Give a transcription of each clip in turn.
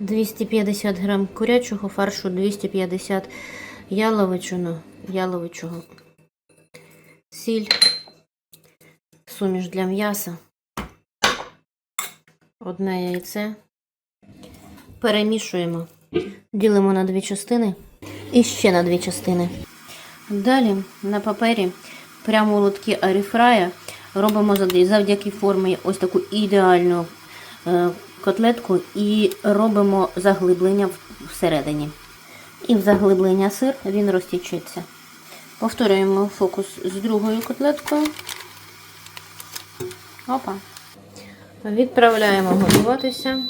250 грам курячого фаршу, 250 яловичину, яловичого, сіль, суміш для м'яса, одне яйце. Перемішуємо, ділимо на дві частини і ще на дві частини. Далі на папері прямо у лотки аріфрая робимо завдяки формі ось таку ідеальну е, котлетку і робимо заглиблення всередині. І в заглиблення сир він розтічеться. Повторюємо фокус з другою котлеткою. Опа. Відправляємо готуватися.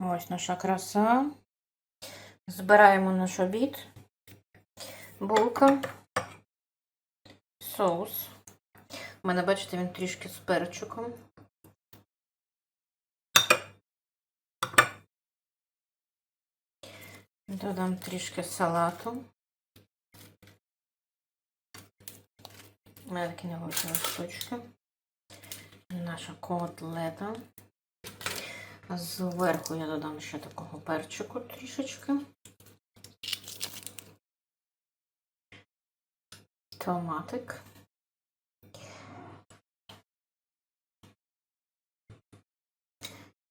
Ось наша краса. Збираємо наш обід. Булка. Соус. У мене, бачите, він трішки з перчиком. Додам трішки салату. У мене невеликі листочки. Наша котлета. Зверху я додам ще такого перчику трішечки. Томатик.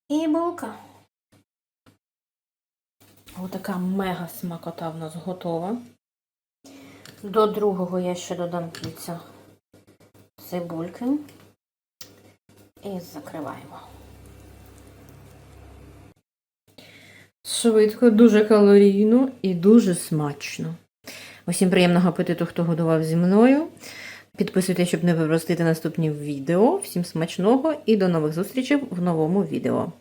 І булка. Отака мега смакота в нас готова. До другого я ще додам кільця цибульки. І закриваємо. Швидко, дуже калорійно і дуже смачно. Усім приємного апетиту, хто годував зі мною. Підписуйтесь, щоб не пропустити наступні відео. Всім смачного і до нових зустрічей в новому відео.